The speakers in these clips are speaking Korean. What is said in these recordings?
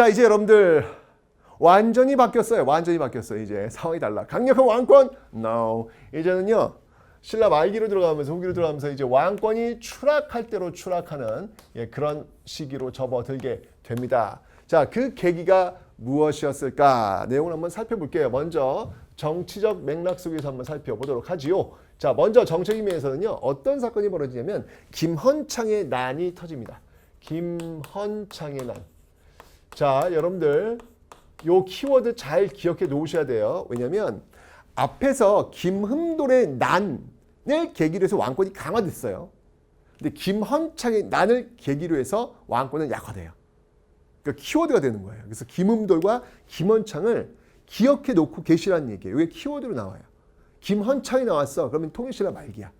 자, 이제 여러분들 완전히 바뀌었어요. 완전히 바뀌었어요. 이제 상황이 달라. 강력한 왕권? No. 이제는요. 신라 말기로 들어가면서 후기로 들어가면서 이제 왕권이 추락할 대로 추락하는 예, 그런 시기로 접어들게 됩니다. 자, 그 계기가 무엇이었을까? 내용을 한번 살펴볼게요. 먼저 정치적 맥락 속에서 한번 살펴보도록 하지요. 자, 먼저 정책인 면에서는요. 어떤 사건이 벌어지냐면 김헌창의 난이 터집니다. 김헌창의 난. 자, 여러분들 요 키워드 잘 기억해 놓으셔야 돼요. 왜냐면 앞에서 김흠돌의 난을 계기로 해서 왕권이 강화됐어요. 근데 김헌창의 난을 계기로 해서 왕권은 약화돼요. 그러니까 키워드가 되는 거예요. 그래서 김흠돌과 김헌창을 기억해 놓고 계시라는 얘기예요. 이게 키워드로 나와요. 김헌창이 나왔어. 그러면 통일신라 말기야.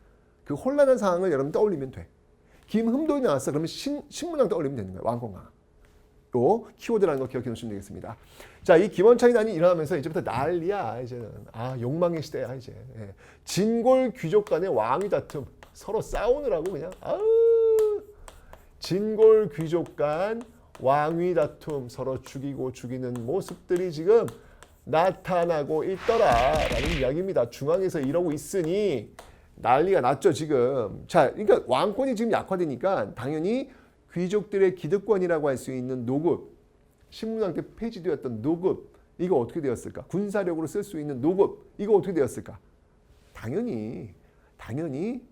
그 혼란한 상황을 여러분 떠올리면 돼. 김흠돌이 나왔어. 그러면 신, 신문왕 떠올리면 되는 거예요. 왕권 강화. 요 키워드라는 거 기억해 놓으시면 되겠습니다. 자, 이 김원창이 난이 일어나면서 이제부터 난리야. 이제는 아 욕망의 시대야 이제. 예. 진골 귀족 간의 왕위 다툼 서로 싸우느라고 그냥 아우 진골 귀족 간 왕위 다툼 서로 죽이고 죽이는 모습들이 지금 나타나고 있더라라는 이야기입니다. 중앙에서 이러고 있으니 난리가 났죠 지금. 자, 그러니까 왕권이 지금 약화되니까 당연히 귀족들의 기득권이라고 할 수 있는 노급, 신문왕 때 폐지되었던 노급, 이거 어떻게 되었을까? 군사력으로 쓸 수 있는 노급, 이거 어떻게 되었을까? 당연히, 당연히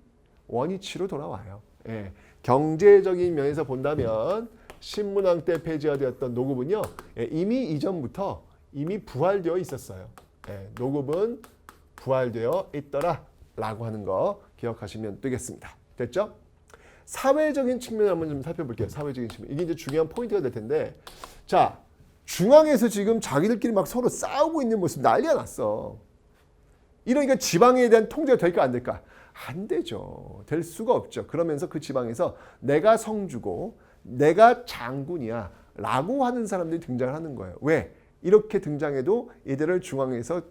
원위치로 돌아와요. 예. 경제적인 면에서 본다면 신문왕 때 폐지가 되었던 노급은요, 예, 이미 이전부터 이미 부활되어 있었어요. 예, 노급은 부활되어 있더라 라고 하는 거 기억하시면 되겠습니다. 됐죠? 사회적인 측면을 한번 좀 살펴볼게요. 사회적인 측면. 이게 이제 중요한 포인트가 될 텐데, 자 중앙에서 지금 자기들끼리 막 서로 싸우고 있는 모습 난리가 났어. 이러니까 지방에 대한 통제가 될까 안 될까? 안 되죠. 될 수가 없죠. 그러면서 그 지방에서 내가 성주고 내가 장군이야 라고 하는 사람들이 등장을 하는 거예요. 왜? 이렇게 등장해도 이들을 중앙에서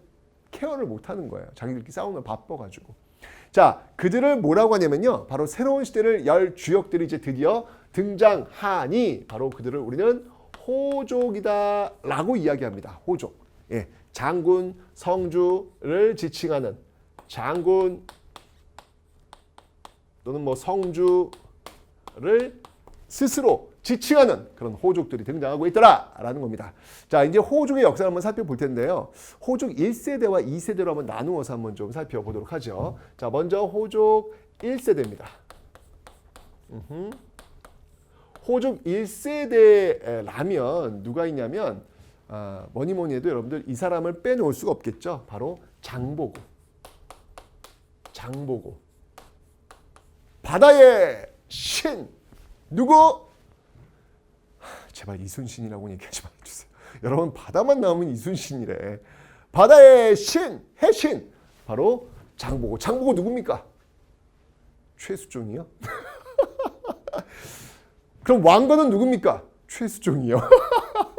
케어를 못 하는 거예요. 자기들끼리 싸우면 바빠가지고. 자, 그들을 뭐라고 하냐면요. 바로 새로운 시대를 열 주역들이 이제 드디어 등장하니 바로 그들을 우리는 호족이다라고 이야기합니다. 호족. 예. 장군 성주를 지칭하는 장군 또는 뭐 성주를 스스로 지칭하는 그런 호족들이 등장하고 있더라라는 겁니다. 자, 이제 호족의 역사를 한번 살펴볼 텐데요. 호족 1세대와 2세대로 한번 나누어서 한번 좀 살펴보도록 하죠. 자, 먼저 호족 1세대입니다. 음흠. 호족 1세대라면 누가 있냐면 아, 뭐니 뭐니 해도 여러분들 이 사람을 빼놓을 수가 없겠죠. 바로 장보고. 장보고. 바다의 신 누구? 제발 이순신이라고 얘기하지 말아주세요. 여러분 바다만 나오면 이순신이래. 바다의 신, 해신 바로 장보고. 장보고 누굽니까? 최수종이요? 그럼 왕건은 누굽니까? 최수종이요.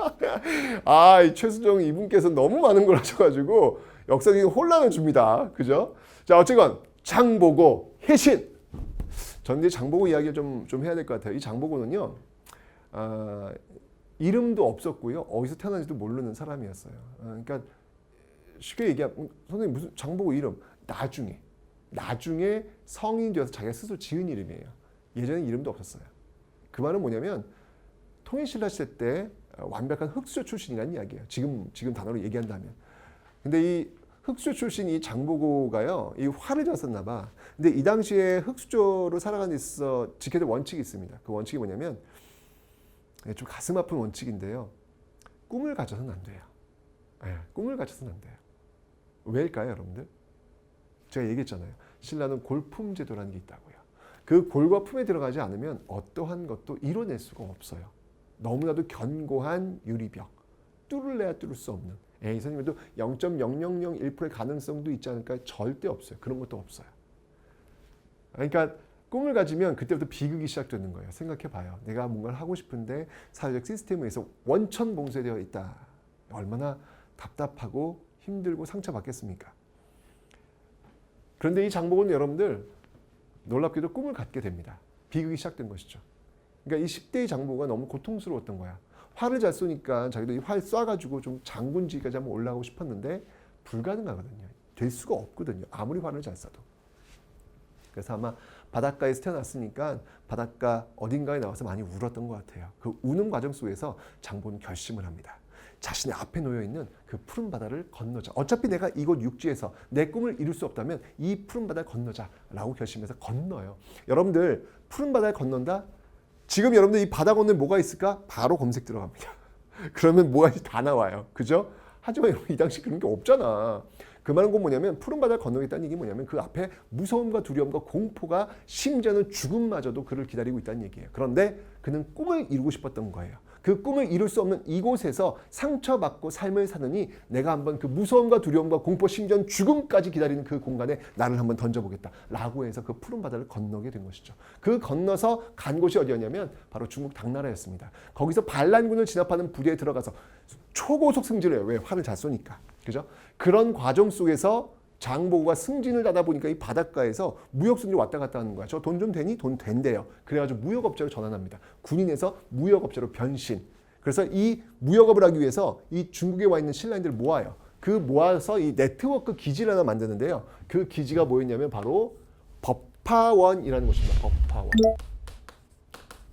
아, 이 최수종 이분께서 너무 많은 걸 하셔가지고 역사적인 혼란을 줍니다. 그죠? 자, 어쨌건 장보고 해신. 전 이제 장보고 이야기 좀, 좀 해야 될 것 같아요. 이 장보고는요, 아, 이름도 없었고요. 어디서 태어난지도 모르는 사람이었어요. 아, 그러니까 쉽게 얘기하면 선생님 무슨 장보고 이름 나중에 나중에 성인이 되어서 자기가 스스로 지은 이름이에요. 예전에 이름도 없었어요. 그 말은 뭐냐면 통일신라 시대 때 완벽한 흑수저 출신이라는 이야기예요. 지금 지금 단어로 얘기한다면. 근데 이 흑수저 출신 이 장보고가요, 이 화를 졌었나 봐. 근데 이 당시에 흑수저로 살아가는 데 있어 지켜야 될 원칙이 있습니다. 그 원칙이 뭐냐면 예, 좀 가슴 아픈 원칙인데요. 꿈을 가져서는 안 돼요. 예, 꿈을 가져서는 안 돼요. 왜일까요, 여러분들? 제가 얘기했잖아요. 신라는 골품 제도라는 게 있다고요. 그 골과 품에 들어가지 않으면 어떠한 것도 이뤄낼 수가 없어요. 너무나도 견고한 유리벽. 뚫을래야 뚫을 수 없는. 예, 이선님도 0.0001%의 가능성도 있지 않을까? 절대 없어요. 그런 것도 없어요. 그러니까 꿈을 가지면 그때부터 비극이 시작되는 거예요. 생각해 봐요. 내가 뭔가를 하고 싶은데 사회적 시스템에 의해서 원천 봉쇄되어 있다. 얼마나 답답하고 힘들고 상처받겠습니까? 그런데 이 장복은 여러분들 놀랍게도 꿈을 갖게 됩니다. 비극이 시작된 것이죠. 그러니까 이 10대의 장보가 너무 고통스러웠던 거야. 활을 잘 쏘니까 자기도 이활 쏴가지고 좀 장군지기까지 한번 올라가고 싶었는데 불가능하거든요. 될 수가 없거든요. 아무리 활을 잘 쏴도. 그래서 아마 바닷가에서 태어났으니까 바닷가 어딘가에 나와서 많이 울었던 것 같아요. 그 우는 과정 속에서 장보는 결심을 합니다. 자신의 앞에 놓여 있는 그 푸른 바다를 건너자. 어차피 내가 이곳 육지에서 내 꿈을 이룰 수 없다면 이 푸른 바다를 건너자라고 결심해서 건너요. 여러분들 푸른 바다를 건넌다? 지금 여러분들 이 바다 건너에 뭐가 있을까? 바로 검색 들어갑니다. 그러면 뭐가 다 나와요. 그죠? 하지만 여러분 이 당시 그런 게 없잖아. 그 말은 건 뭐냐면 푸른 바다를 건너겠다는 얘기 뭐냐면 그 앞에 무서움과 두려움과 공포가 심지어는 죽음마저도 그를 기다리고 있다는 얘기예요. 그런데 그는 꿈을 이루고 싶었던 거예요. 그 꿈을 이룰 수 없는 이곳에서 상처받고 삶을 사느니 내가 한번 그 무서움과 두려움과 공포 심지어 죽음까지 기다리는 그 공간에 나를 한번 던져보겠다 라고 해서 그 푸른 바다를 건너게 된 것이죠. 그 건너서 간 곳이 어디였냐면 바로 중국 당나라였습니다. 거기서 반란군을 진압하는 부대에 들어가서 초고속 승진을 해요. 왜? 활을 잘 쏘니까. 그죠? 그런 과정 속에서 장보고가 승진을 하다 보니까 이 바닷가에서 무역순이 왔다 갔다 하는 거야. 저 돈 좀 되니? 돈 된대요. 그래가지고 무역업자로 전환합니다. 군인에서 무역업자로 변신. 그래서 이 무역업을 하기 위해서 이 중국에 와 있는 신라인들을 모아요. 그 모아서 이 네트워크 기지를 하나 만드는데요. 그 기지가 뭐였냐면 바로 법화원이라는 곳입니다.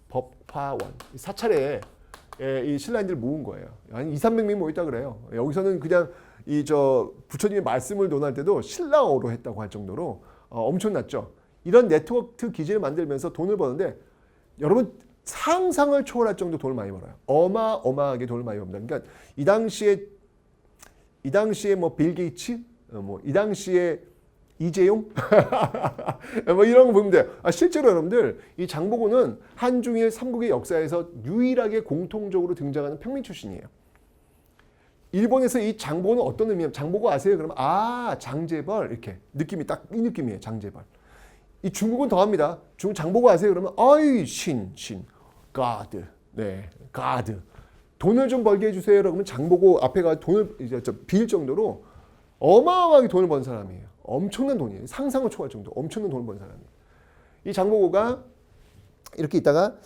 법화원. 이 사찰에 예, 이 신라인들을 모은 거예요. 한 2, 300명이 모였다 그래요. 여기서는 그냥 이 저 부처님의 말씀을 논할 때도 신라어로 했다고 할 정도로 어, 엄청났죠. 이런 네트워크 기지를 만들면서 돈을 버는데 여러분 상상을 초월할 정도 돈을 많이 벌어요. 어마어마하게 돈을 많이 법니다. 그러니까 이 당시에 이 당시에 뭐 빌 게이츠, 어, 뭐이 당시에 이재용, 뭐 이런 거 보면 돼요. 아, 실제로 여러분들 이 장보고는 한중일 삼국의 역사에서 유일하게 공통적으로 등장하는 평민 출신이에요. 일본에서 이 장보고는 어떤 의미냐면 장보고 아세요? 그러면 아 장재벌 이렇게 느낌이 딱 이 느낌이에요. 장재벌. 이 중국은 더합니다. 중국 장보고 아세요? 그러면 아이 신신 가드 네 가드 돈을 좀 벌게 해주세요. 그러면 장보고 앞에 가 돈을 이제 빌 정도로 어마어마하게 돈을 번 사람이에요. 엄청난 돈이에요. 상상을 초월 정도 엄청난 돈을 번 사람이에요. 이 장보고가 이렇게 있다가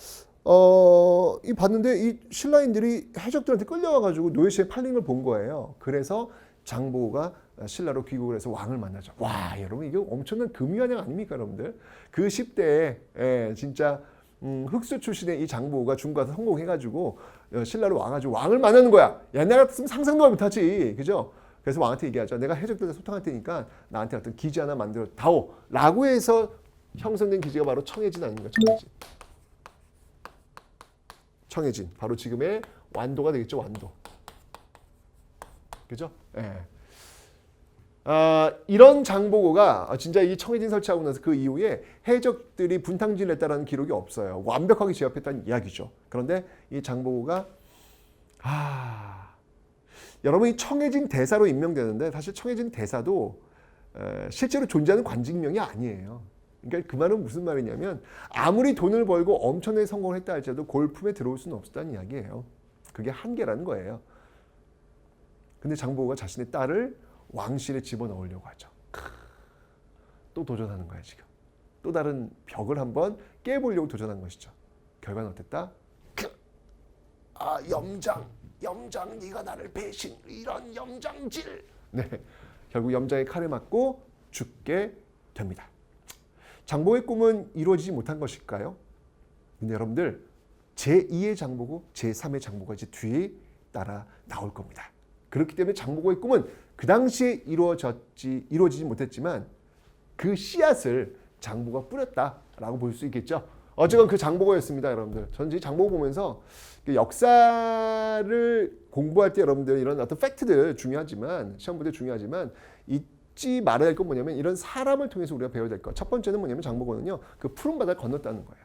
어, 이 봤는데 이 신라인들이 해적들한테 끌려와가지고 노예시에 팔린 걸 본 거예요. 그래서 장보고가 신라로 귀국을 해서 왕을 만나죠. 와, 여러분 이게 엄청난 금유한양 아닙니까, 여러분들? 그 10대에 예, 진짜 음, 흑수 출신의 이 장보고가 중국가서 성공해가지고 어, 신라로 와가지고 왕을 만나는 거야. 옛날 같으면 상상도 못하지, 그죠? 그래서 왕한테 얘기하죠. 내가 해적들과 소통할 테니까 나한테 어떤 기지 하나 만들어 다오. 라고 해서 형성된 기지가 바로 청해진 아닙니까? 청해진. 청해진. 바로 지금의 완도가 되겠죠. 완도. 그죠? 예. 아, 이런 장보고가 진짜 이 청해진 설치하고 나서 그 이후에 해적들이 분탕질을 했다는 기록이 없어요. 완벽하게 제압했다는 이야기죠. 그런데 이 장보고가 아 여러분 이 청해진 대사로 임명되는데 사실 청해진 대사도 에, 실제로 존재하는 관직명이 아니에요. 그러니까 그 말은 무슨 말이냐면 아무리 돈을 벌고 엄청나게 성공을 했다 할지라도 골품에 들어올 수는 없었다는 이야기예요. 그게 한계라는 거예요. 근데 장보고가 자신의 딸을 왕실에 집어넣으려고 하죠. 또 도전하는 거야 지금. 또 다른 벽을 한번 깨보려고 도전한 것이죠. 결과는 어땠다? 아 염장, 염장 네가 나를 배신 이런 염장질. 네, 결국 염장에 칼을 맞고 죽게 됩니다. 장보의 꿈은 이루어지지 못한 것일까요? 근데 여러분들 제2의 장보고 제3의 장보가 이제 뒤에 따라 나올 겁니다. 그렇기 때문에 장보고의 꿈은 그 당시에 이루어졌지 이루어지지 못했지만 그 씨앗을 장보가 뿌렸다라고 볼 수 있겠죠. 어쨌건 그 장보고였습니다, 여러분들. 이 장보고 보면서 그 역사를 공부할 때 여러분들 이런 어떤 팩트들 중요하지만 시험 볼 때 중요하지만 잊지 말아야 할 건 뭐냐면 이런 사람을 통해서 우리가 배워야 될 것. 첫 번째는 뭐냐면 장보고는요, 그 푸른 바다를 건넜다는 거예요.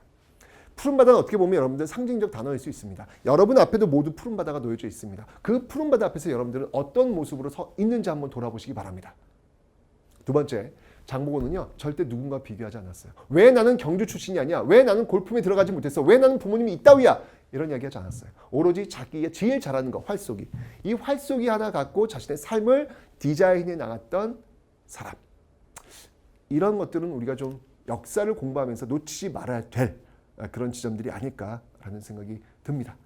푸른 바다는 어떻게 보면 여러분들 상징적 단어일 수 있습니다. 여러분 앞에도 모두 푸른 바다가 놓여져 있습니다. 그 푸른 바다 앞에서 여러분들은 어떤 모습으로 서 있는지 한번 돌아보시기 바랍니다. 두 번째, 장보고는요 절대 누군가 비교하지 않았어요. 왜 나는 경주 출신이 아니야? 왜 나는 골품에 들어가지 못했어? 왜 나는 부모님이 이따위야? 이런 이야기하지 않았어요. 오로지 자기가 제일 잘하는 거 활쏘기. 이 활쏘기 하나 갖고 자신의 삶을 디자인해 나갔던 사람. 이런 것들은 우리가 좀 역사를 공부하면서 놓치지 말아야 될 그런 지점들이 아닐까라는 생각이 듭니다.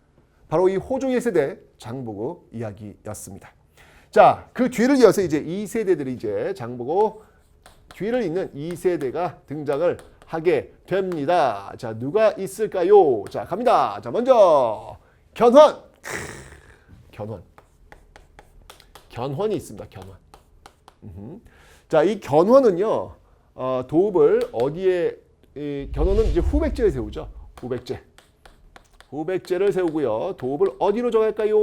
바로 이 호조 1세대 장보고 이야기였습니다. 자, 그 뒤를 이어서 이제 2세대들이 이제 장보고 뒤를 잇는 2세대가 등장을 하게 됩니다. 자, 누가 있을까요? 자, 갑니다. 자, 먼저 견훤. 크, 견훤. 견훤이 있습니다. 견훤. 자, 이 견훤은요. 어, 도읍을 어디에 이 견훤은 이제 후백제에 세우죠. 후백제. 후백제를 세우고요. 도읍을 어디로 정할까요?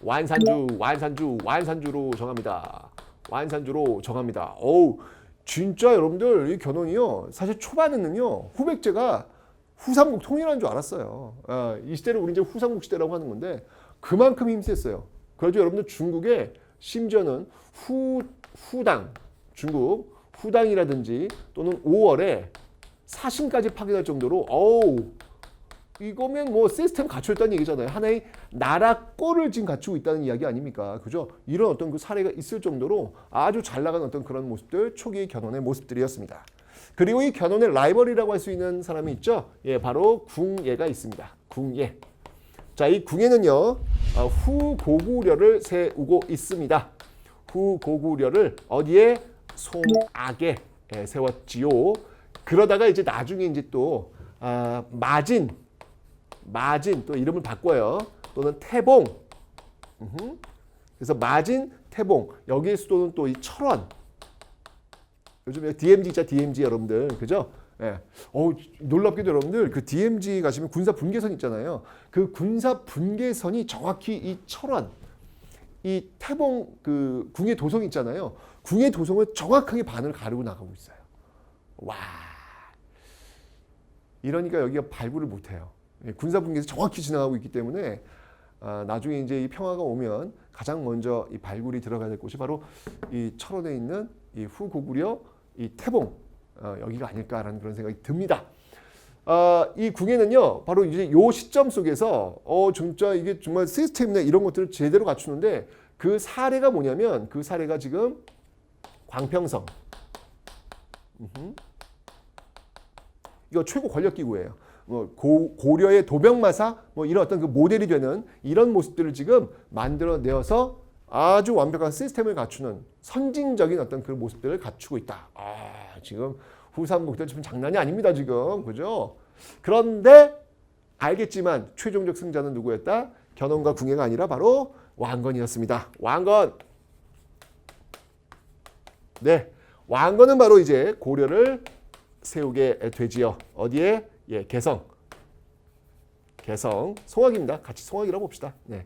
완산주, 완산주, 완산주로 정합니다. 완산주로 정합니다. 어우, 진짜 여러분들 이 견훤이요. 사실 초반에는요. 후백제가 후삼국 통일한 줄 알았어요. 아, 이 시대를 우리 이제 후삼국 시대라고 하는 건데 그만큼 힘셌어요. 그래서 여러분들 중국에 심지어는 후 후당 중국 후당이라든지 또는 5월에 사신까지 파견할 정도로 어우 이거면 뭐 시스템 갖춰 있다는 얘기잖아요. 하나의 나라 꼴을 지금 갖추고 있다는 이야기 아닙니까? 그죠? 이런 어떤 그 사례가 있을 정도로 아주 잘 나간 어떤 그런 모습들 초기 견훤의 모습들이었습니다. 그리고 이 견훤의 라이벌이라고 할 수 있는 사람이 있죠. 예, 바로 궁예가 있습니다. 궁예. 자, 이 궁예는요. 어, 후고구려를 세우고 있습니다. 후고구려를 어디에 송악에 예, 세웠지요. 그러다가 이제 나중에 이제 또 아, 마진 마진 또 이름을 바꿔요. 또는 태봉. 그래서 마진, 태봉. 여기에 수도는 또 이 철원. 요즘에 DMZ 있죠, DMZ 여러분들. 그죠? 예. 어 놀랍게도 여러분들 그 DMZ 가시면 군사 분계선 있잖아요. 그 군사 분계선이 정확히 이 철원, 이 태봉 그 궁예 도성 있잖아요. 궁예 도성을 정확하게 반을 가르고 나가고 있어요. 와. 이러니까 여기가 발굴을 못 해요. 예, 군사 분계에서 정확히 지나가고 있기 때문에 아, 나중에 이제 이 평화가 오면 가장 먼저 이 발굴이 들어가야 될 곳이 바로 이 철원에 있는 이 후고구려 이 태봉 어, 여기가 아닐까라는 그런 생각이 듭니다. 아, 이 궁에는요, 바로 이제 요 시점 속에서 어 진짜 이게 정말 시스템이나 이런 것들을 제대로 갖추는데 그 사례가 뭐냐면 그 사례가 지금 음흠. 이거 최고 권력 기구예요. 뭐 고, 고려의 도병마사 뭐 이런 어떤 그 모델이 되는 이런 모습들을 지금 만들어내어서 아주 완벽한 시스템을 갖추는 선진적인 어떤 그 모습들을 갖추고 있다. 아 지금 후삼국들 지금 장난이 아닙니다 지금 그죠? 그런데 알겠지만 최종적 승자는 누구였다? 견훤과 궁예가 아니라 바로 왕건이었습니다. 왕건. 네, 왕건은 바로 이제 고려를 세우게 되지요. 어디에? 예, 개성. 개성, 송악입니다. 같이 송악이라고 봅시다. 네.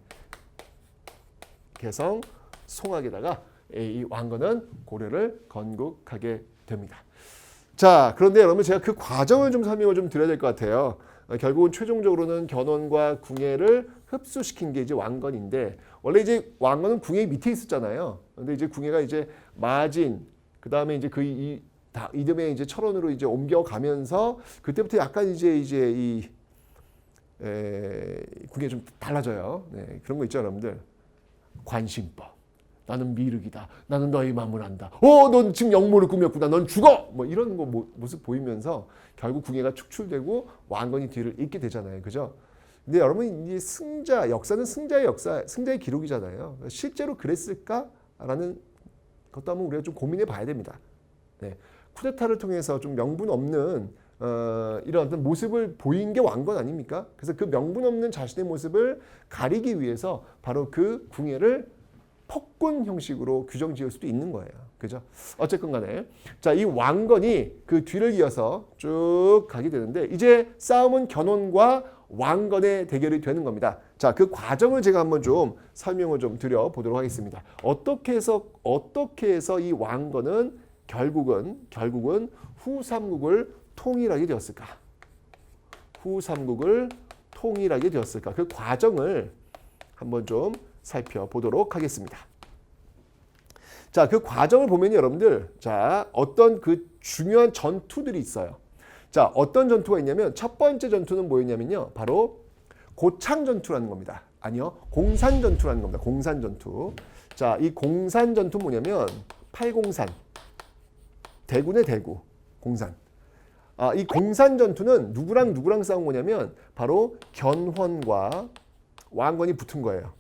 개성, 송악에다가 이 왕건은 고려를 건국하게 됩니다. 자, 그런데 여러분 제가 그 과정을 좀 설명을 좀 드려야 될 것 같아요. 어, 결국은 최종적으로는 견훤과 궁예를 흡수시킨 게 이제 왕건인데 원래 이제 왕건은 궁예 밑에 있었잖아요. 근데 이제 궁예가 이제 마진 그 다음에 이제 그이 다 이듬해 이제 철원으로 이제 옮겨가면서 그때부터 약간 이제 이제 이 에, 그게 좀 달라져요. 네, 그런 거 있죠, 여러분들. 관심법. 나는 미륵이다. 나는 너희 안다. 어, 넌 지금 영모를 꾸몄구나. 넌 죽어. 뭐 이런 거 모, 모습 보이면서 결국 궁예가 축출되고 왕건이 뒤를 잇게 되잖아요. 그죠? 근데 여러분 이 승자 역사는 승자의 역사, 승자의 기록이잖아요. 실제로 그랬을까라는 것도 한번 우리가 좀 고민해 봐야 됩니다. 네. 쿠데타를 통해서 좀 명분 없는 어, 이런 어떤 모습을 보인 게 왕건 아닙니까? 그래서 그 명분 없는 자신의 모습을 가리기 위해서 바로 그 궁예를 폭군 형식으로 규정 지을 수도 있는 거예요. 그죠? 어쨌건 간에. 자, 이 왕건이 그 뒤를 이어서 쭉 가게 되는데, 이제 싸움은 견훤과 왕건의 대결이 되는 겁니다. 자, 그 과정을 제가 한번 좀 설명을 좀 드려 보도록 하겠습니다. 어떻게 해서, 어떻게 해서 이 왕건은 결국은, 결국은 후삼국을 통일하게 되었을까? 후삼국을 통일하게 되었을까? 그 과정을 한번 좀 살펴보도록 하겠습니다. 자, 그 과정을 보면 여러분들, 자, 어떤 그 중요한 전투들이 있어요. 자, 어떤 전투가 있냐면 첫 번째 전투는 뭐였냐면요. 바로 고창 전투라는 겁니다. 아니요. 공산 전투라는 겁니다. 공산 전투. 자, 이 공산 전투 뭐냐면 팔공산. 대군의 대구. 공산. 아, 이 공산 전투는 누구랑 누구랑 싸운 거냐면 바로 견훤과 왕건이 붙은 거예요.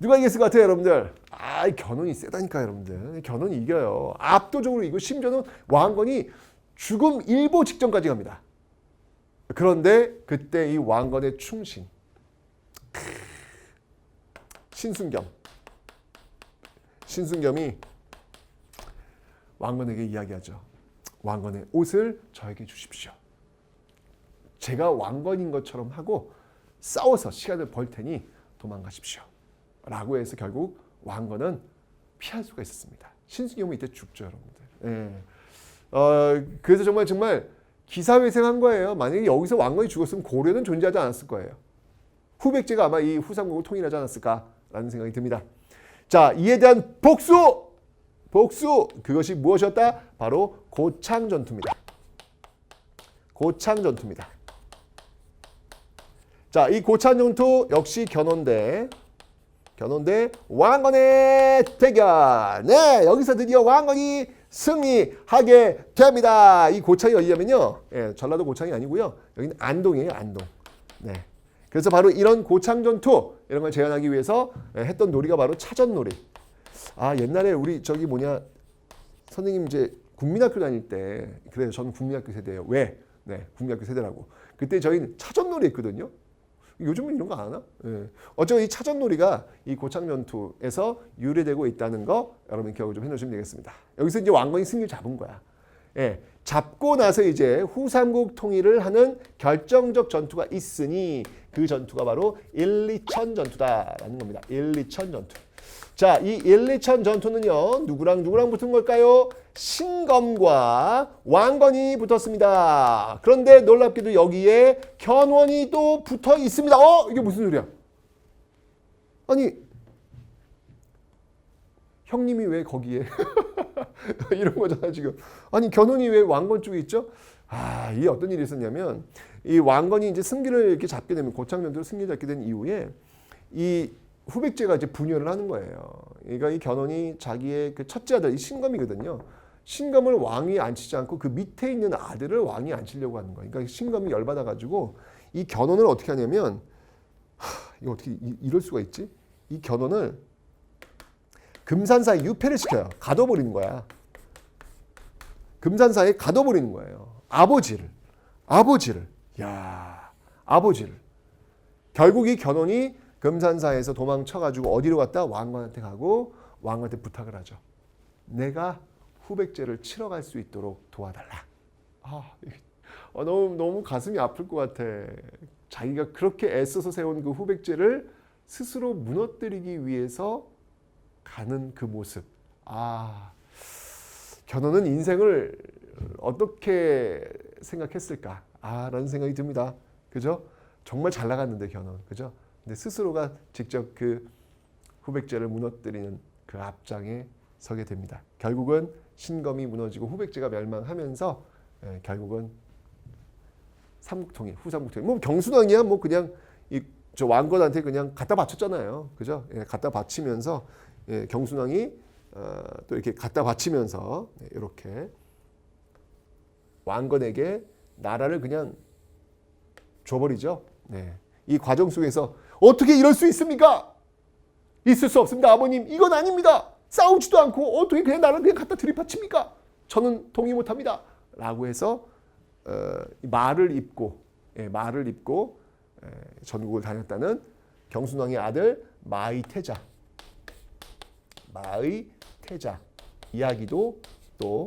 누가 이겼을 것 같아요, 여러분들? 아, 이 견훤이 세다니까, 여러분들. 견훤이 이겨요. 압도적으로 이거 심지어는 왕건이 죽음 일보 직전까지 갑니다. 그런데 그때 이 왕건의 충신, 신순겸, 신순겸이 왕건에게 이야기하죠. 왕건의 옷을 저에게 주십시오. 제가 왕건인 것처럼 하고 싸워서 시간을 벌 테니 도망가십시오. 라고 해서 결국 왕건은 피할 수가 있었습니다. 신승겸은 이때 죽죠, 여러분들. 예. 어, 그래서 정말 정말 기사회생한 거예요. 만약에 여기서 왕건이 죽었으면 고려는 존재하지 않았을 거예요. 후백제가 아마 이 후삼국을 통일하지 않았을까라는 생각이 듭니다. 자, 이에 대한 복수! 복수! 그것이 무엇이었다? 바로 고창 전투입니다. 고창 전투입니다. 자, 이 고창 전투 역시 견훤대 견훤대 왕건의 대결. 네, 여기서 드디어 왕건이 승리하게 됩니다. 이 고창이 어디냐면요. 예, 전라도 고창이 아니고요. 여기는 안동이에요, 안동. 네. 그래서 바로 이런 고창 전투 이런 걸 재현하기 위해서 예, 했던 놀이가 바로 차전 놀이. 아, 옛날에 우리 저기 뭐냐 선생님 이제 국민학교 다닐 때 그래요. 저는 국민학교 세대예요. 왜? 네, 국민학교 세대라고. 그때 저희는 차전놀이 했거든요. 요즘은 이런 거 안 하나? 예. 어쩌면 이 차전놀이가 이 고창전투에서 유래되고 있다는 거 여러분 기억을 좀 해놓으시면 되겠습니다. 여기서 이제 왕건이 승리를 잡은 거야. 예. 잡고 나서 이제 후삼국 통일을 하는 결정적 전투가 있으니 그 전투가 바로 1, 2천 전투다라는 겁니다. 1, 2천 전투. 자, 이 1, 2천 전투는요. 누구랑 누구랑 붙은 걸까요? 신검과 왕건이 붙었습니다. 그런데 놀랍게도 여기에 견훤이 또 붙어 있습니다. 어? 이게 무슨 소리야? 아니 형님이 왜 거기에 이런 거잖아 지금. 아니 견훤이 왜 왕건 쪽에 있죠? 아, 이게 어떤 일이 있었냐면 이 왕건이 이제 승기를 이렇게 잡게 되면 고창전투로 승기 잡게 된 이후에 이 후백제가 이제 분열을 하는 거예요. 그러니까 이 견훤이 자기의 그 첫째 아들 이 신검이거든요. 신검을 왕위 앉히지 않고 그 밑에 있는 아들을 왕위 앉히려고 하는 거예요. 그러니까 신검이 열받아 가지고 이 견훤을 어떻게 하냐면 하, 이거 어떻게 이, 이럴 수가 있지? 이 견훤을 금산사에 유폐를 시켜요. 가둬버리는 거야. 금산사에 가둬버리는 거예요. 아버지를. 아버지를. 야 아버지를. 결국 이 견훤이 금산사에서 도망쳐가지고 어디로 갔다? 왕건한테 가고 왕한테 부탁을 하죠. 내가 후백제를 치러 갈 수 있도록 도와달라. 아, 어, 너무 너무 가슴이 아플 것 같아. 자기가 그렇게 애써서 세운 그 후백제를 스스로 무너뜨리기 위해서 가는 그 모습. 아, 견훤은 인생을 어떻게 생각했을까? 아, 라는 생각이 듭니다. 그죠? 정말 잘 나갔는데 견훤. 그죠? 근데 스스로가 직접 그 후백제를 무너뜨리는 그 앞장에 서게 됩니다. 결국은 신검이 무너지고 후백제가 멸망하면서 예, 결국은 삼국통일, 후삼국통일. 뭐 경순왕이야 뭐 그냥 이 저 왕건한테 그냥 갖다 바쳤잖아요. 그죠? 예, 갖다 바치면서 예, 경순왕이 어, 또 이렇게 갖다 바치면서 네, 이렇게 왕건에게 나라를 그냥 줘버리죠. 네. 이 과정 속에서 어떻게 이럴 수 있습니까? 있을 수 없습니다. 아버님, 이건 아닙니다. 싸우지도 않고 어떻게 그냥 나를 그냥 갖다 들이받칩니까? 저는 동의 못합니다. 라고 해서 어, 말을 입고 예, 말을 입고 예, 전국을 다녔다는 경순왕의 아들 마의태자 마의태자 이야기도 또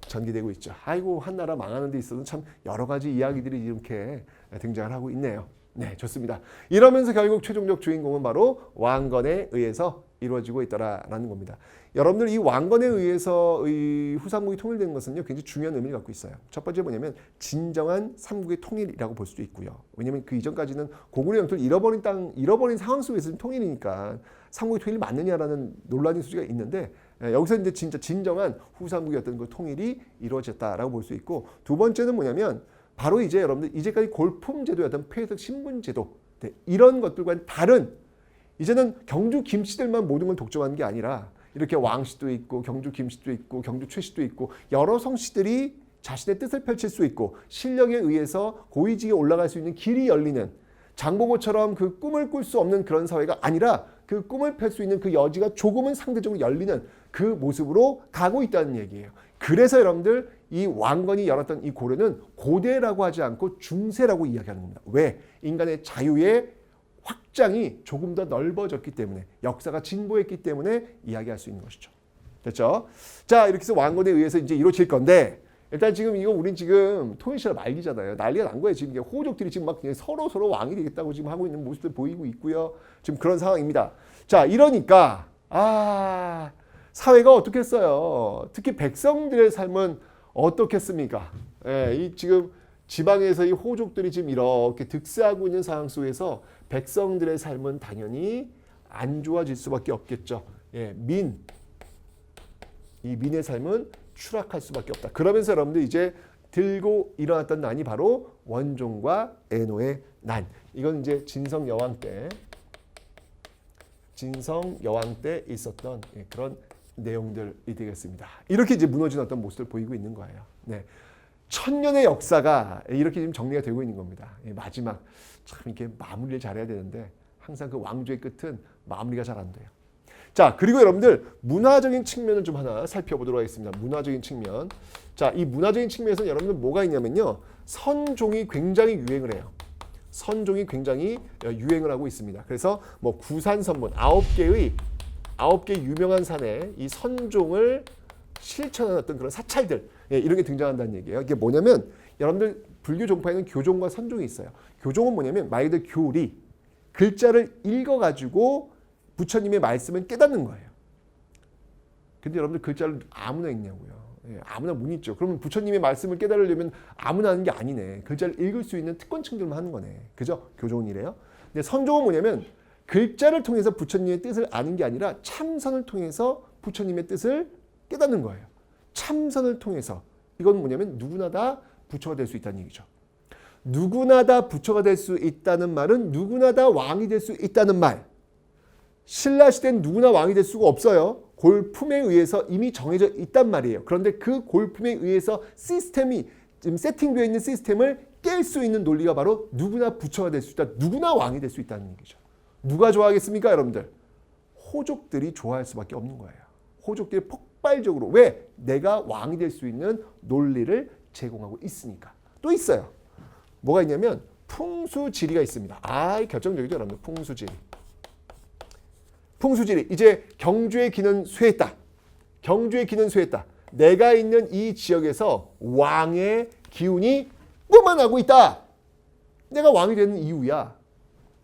전개되고 있죠. 아이고 한 나라 망하는 데 있어서 참 여러 가지 이야기들이 이렇게 등장을 하고 있네요. 네, 좋습니다. 이러면서 결국 최종적 주인공은 바로 왕건에 의해서 이루어지고 있더라라는 겁니다. 여러분들 이 왕건에 의해서 이 후삼국이 통일된 것은요 굉장히 중요한 의미를 갖고 있어요. 첫 번째 뭐냐면 진정한 삼국의 통일이라고 볼 수도 있고요. 왜냐하면 그 이전까지는 고구려 영토를 잃어버린 땅 잃어버린 상황 속에서 통일이니까 삼국의 통일이 맞느냐라는 논란의 소지가 있는데 예, 여기서 이제 진짜 진정한 후삼국이었던 그 통일이 이루어졌다라고 볼 수 있고 두 번째는 뭐냐면 바로 이제 여러분들 이제까지 골품 제도였던 폐석 신분 제도 네, 이런 것들과는 다른 이제는 경주 김씨들만 모든 걸 독점하는 게 아니라 이렇게 왕씨도 있고 경주 김씨도 있고 경주 최씨도 있고 여러 성씨들이 자신의 뜻을 펼칠 수 있고 실력에 의해서 고위직에 올라갈 수 있는 길이 열리는 장보고처럼 그 꿈을 꿀 수 없는 그런 사회가 아니라 그 꿈을 펼 수 있는 그 여지가 조금은 상대적으로 열리는 그 모습으로 가고 있다는 얘기예요. 그래서 여러분들 이 왕건이 열었던 이 고려는 고대라고 하지 않고 중세라고 이야기하는 겁니다. 왜? 인간의 자유의 확장이 조금 더 넓어졌기 때문에 역사가 진보했기 때문에 이야기할 수 있는 것이죠. 됐죠? 자 이렇게 해서 왕건에 의해서 이제 이루어질 건데 일단 지금 이거 우린 지금 통일시대 말기잖아요. 난리가 난 거예요. 지금 호족들이 지금 막 그냥 서로 서로 왕이 되겠다고 지금 하고 있는 모습들 보이고 있고요. 지금 그런 상황입니다. 자 이러니까 아 사회가 어떻겠어요? 특히 백성들의 삶은 어떻겠습니까? 예, 이 지금 지방에서 이 호족들이 지금 이렇게 득세하고 있는 상황 속에서 백성들의 삶은 당연히 안 좋아질 수밖에 없겠죠. 예, 민, 이 민의 삶은 추락할 수밖에 없다. 그러면서 여러분들 이제 들고 일어났던 난이 바로 원종과 에노의 난. 이건 이제 진성 여왕 때 진성 여왕 때 있었던 예, 그런 내용들이 되겠습니다. 이렇게 이제 무너진 어떤 모습을 보이고 있는 거예요. 네. 천년의 역사가 이렇게 지금 정리가 되고 있는 겁니다. 예, 마지막 참 이렇게 마무리를 잘해야 되는데 항상 그 왕조의 끝은 마무리가 잘 안 돼요. 자, 그리고 여러분들 문화적인 측면을 좀 하나 살펴보도록 하겠습니다. 문화적인 측면. 자, 이 문화적인 측면에서 여러분들 뭐가 있냐면요. 선종이 굉장히 유행을 해요. 선종이 굉장히 유행을 하고 있습니다. 그래서 뭐 구산선문 아홉 개의 아홉 개 유명한 산에 이 선종을 실천한 어떤 그런 사찰들 예, 이런 게 등장한다는 얘기예요. 이게 뭐냐면 여러분들 불교 종파에는 교종과 선종이 있어요. 교종은 뭐냐면 말 그대로 교리 글자를 읽어가지고 부처님의 말씀을 깨닫는 거예요. 근데 여러분들 글자를 아무나 읽냐고요. 예, 아무나 못 읽죠. 그러면 부처님의 말씀을 깨달으려면 아무나 하는 게 아니네. 글자를 읽을 수 있는 특권층들만 하는 거네. 그죠? 교종은 이래요. 근데 선종은 뭐냐면 글자를 통해서 부처님의 뜻을 아는 게 아니라 참선을 통해서 부처님의 뜻을 깨닫는 거예요. 참선을 통해서 이건 뭐냐면 누구나 다 부처가 될 수 있다는 얘기죠. 누구나 다 부처가 될 수 있다는 말은 누구나 다 왕이 될 수 있다는 말. 신라 시대는 누구나 왕이 될 수가 없어요. 골품에 의해서 이미 정해져 있단 말이에요. 그런데 그 골품에 의해서 시스템이 지금 세팅되어 있는 시스템을 깰 수 있는 논리가 바로 누구나 부처가 될 수 있다. 누구나 왕이 될 수 있다는 얘기죠. 누가 좋아하겠습니까, 여러분들? 호족들이 좋아할 수밖에 없는 거예요. 호족들이 폭발적으로 왜 내가 왕이 될 수 있는 논리를 제공하고 있으니까. 또 있어요. 뭐가 있냐면 풍수지리가 있습니다. 아, 결정적이죠, 여러분들. 풍수지리. 풍수지리 이제 경주의 기는 쇠했다. 경주의 기는 쇠했다. 내가 있는 이 지역에서 왕의 기운이 뿜어나고 있다. 내가 왕이 되는 이유야.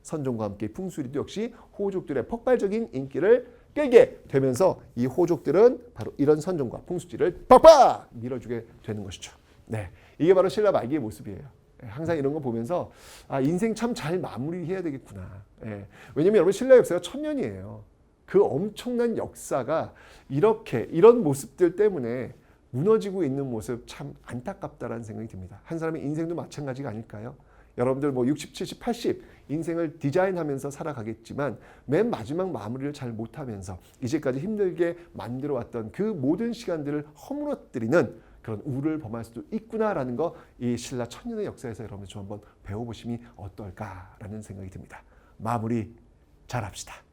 선종과 함께 풍수리도 역시 호족들의 폭발적인 인기를 끌게 되면서 이 호족들은 바로 이런 선종과 풍수지를 빡빡 밀어주게 되는 것이죠. 네, 이게 바로 신라 말기의 모습이에요. 예, 항상 이런 거 보면서 아 인생 참 잘 마무리해야 되겠구나. 예. 왜냐면 여러분 신라 역사가 천 년이에요. 그 엄청난 역사가 이렇게 이런 모습들 때문에 무너지고 있는 모습 참 안타깝다라는 생각이 듭니다. 한 사람의 인생도 마찬가지가 아닐까요? 여러분들 뭐 60, 70, 80 인생을 디자인하면서 살아가겠지만 맨 마지막 마무리를 잘 못하면서 이제까지 힘들게 만들어 왔던 그 모든 시간들을 허물어뜨리는 그런 우를 범할 수도 있구나라는 거 이 신라 천년의 역사에서 여러분 좀 한번 배워보심이 어떨까라는 생각이 듭니다. 마무리 잘합시다.